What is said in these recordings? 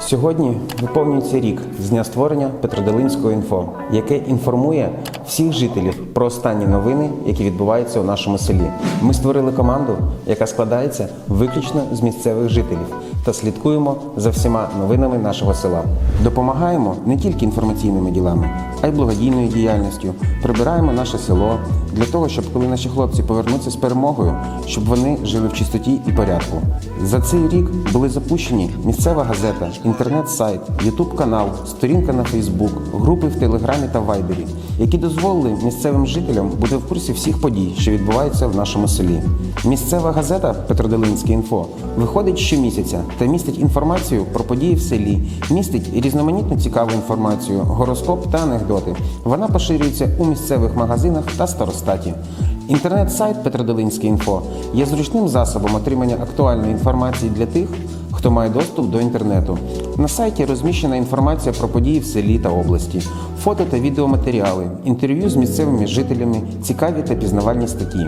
Сьогодні виповнюється рік з дня створення Петродолинського інфо, яке інформує всіх жителів про останні новини, які відбуваються у нашому селі. Ми створили команду, яка складається виключно з місцевих жителів, та слідкуємо за всіма новинами нашого села. Допомагаємо не тільки інформаційними ділами, а й благодійною діяльністю. Прибираємо наше село для того, щоб коли наші хлопці повернуться з перемогою, щоб вони жили в чистоті і порядку. За цей рік були запущені місцева газета, інтернет-сайт, ютуб канал, сторінка на Фейсбук, групи в Телеграмі та Вайбері, які дозволили місцевим жителям бути в курсі всіх подій, що відбуваються в нашому селі. Місцева газета Петродолинське інфо виходить щомісяця та містить інформацію про події в селі, містить різноманітну цікаву інформацію, гороскоп та анекдоти. Вона поширюється у місцевих магазинах та старостаті. Інтернет-сайт Петродолинське інфо є зручним засобом отримання актуальної інформації для тих, хто має доступ до інтернету. На сайті розміщена інформація про події в селі та області, фото та відеоматеріали, інтерв'ю з місцевими жителями, цікаві та пізнавальні статті.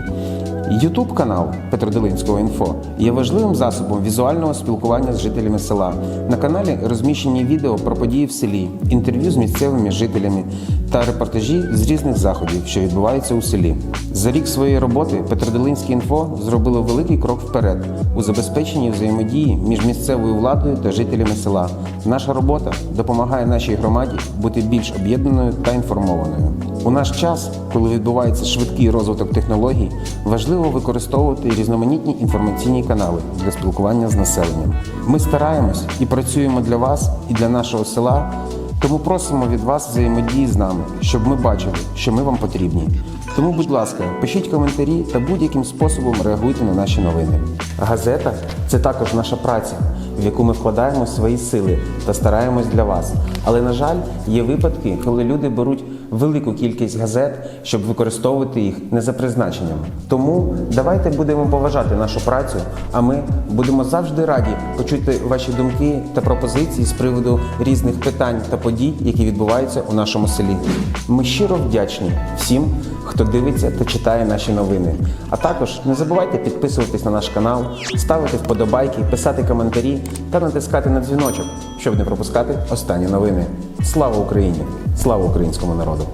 Ютуб канал Петродолинського інфо є важливим засобом візуального спілкування з жителями села. На каналі розміщені відео про події в селі, інтерв'ю з місцевими жителями та репортажі з різних заходів, що відбуваються у селі. За рік своєї роботи Петродолинське інфо зробило великий крок вперед у забезпеченні взаємодії між місцевою владою та жителями села. Наша робота допомагає нашій громаді бути більш об'єднаною та інформованою. У наш час, коли відбувається швидкий розвиток технологій, важливо використовувати різноманітні інформаційні канали для спілкування з населенням. Ми стараємось і працюємо для вас і для нашого села. Тому просимо від вас взаємодії з нами, щоб ми бачили, що ми вам потрібні. Тому, будь ласка, пишіть коментарі та будь-яким способом реагуйте на наші новини. Газета це також наша праця, в яку ми вкладаємо свої сили та стараємось для вас. Але на жаль, є випадки, коли люди беруть велику кількість газет, щоб використовувати їх не за призначенням. Тому давайте будемо поважати нашу працю, а ми будемо завжди раді почути ваші думки та пропозиції з приводу різних питань та подій, які відбуваються у нашому селі. Ми щиро вдячні всім, хто дивиться та читає наші новини. А також не забувайте підписуватись на наш канал, ставити вподобайки, писати коментарі та натискати на дзвіночок, щоб не пропускати останні новини. Слава Україні! Слава українському народу!